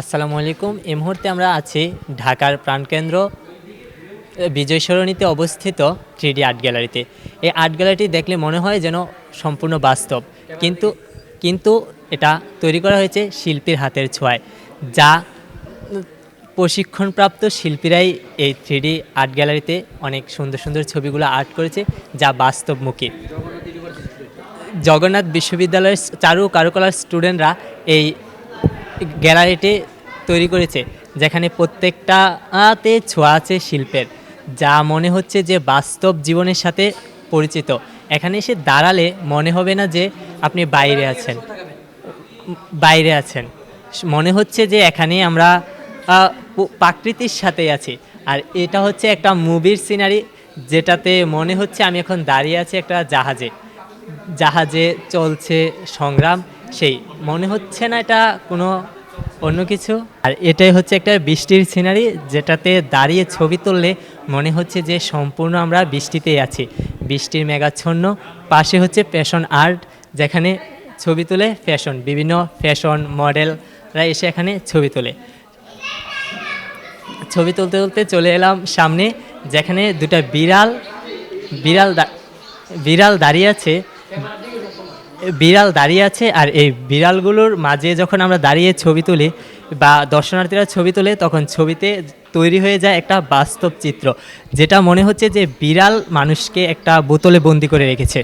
আসসালামু আলাইকুম। এই মুহূর্তে আমরা আছি ঢাকার প্রাণকেন্দ্র বিজয় সরণিতে অবস্থিত থ্রি আর্ট গ্যালারিতে। এই আর্ট গ্যালারিটি দেখলে মনে হয় যেন সম্পূর্ণ বাস্তব, কিন্তু কিন্তু এটা তৈরি করা হয়েছে শিল্পীর হাতের ছোঁয়ায়, যা প্রশিক্ষণপ্রাপ্ত শিল্পীরাই এই থ্রি আর্ট গ্যালারিতে অনেক সুন্দর সুন্দর ছবিগুলো আর্ট করেছে, যা বাস্তবমুখী। জগন্নাথ বিশ্ববিদ্যালয়ের চারু কারুকলার স্টুডেন্টরা এই গ্যালারিটি তৈরি করেছে, যেখানে প্রত্যেকটাতে ছোঁয়া আছে শিল্পের, যা মনে হচ্ছে যে বাস্তব জীবনের সাথে পরিচিত। এখানে এসে দাঁড়ালে মনে হবে না যে আপনি বাইরে আছেন। বাইরে আছেন। মনে হচ্ছে যে এখানে আমরা প্রাকৃতির সাথে আছি। আর এটা হচ্ছে একটা মুভির সিনারি, যেটাতে মনে হচ্ছে আমি এখন দাঁড়িয়ে আছি একটা জাহাজে। জাহাজে চলছে সংগ্রাম, সেই। মনে হচ্ছে না এটা কোনো অন্য কিছু? আর এটাই হচ্ছে একটা বৃষ্টির সিনারি যেটাতে দাঁড়িয়ে ছবি তুললে মনে হচ্ছে যে সম্পূর্ণ আমরা বৃষ্টিতেই আছি। বৃষ্টির মেঘাচ্ছন্ন, পাশে হচ্ছে ফ্যাশন আর্ট যেখানে ছবি তুলে ফ্যাশন বিভিন্ন ফ্যাশন মডেলরা এসে এখানে ছবি তোলে। ছবি তুলতে তুলতে চলে এলাম সামনে, যেখানে দুটা বিড়াল বিড়াল বিড়াল দাঁড়িয়ে আছে। বিড়াল দাঁড়িয়ে আছে আর এই বিড়ালগুলোর মাঝে যখন আমরা দাঁড়িয়ে ছবি তুলি বা দর্শনার্থীরা ছবি তোলে, তখন ছবিতে তৈরি হয়ে যায় একটা বাস্তব চিত্র, যেটা মনে হচ্ছে যে বিড়াল মানুষকে একটা বোতলে বন্দি করে রেখেছে।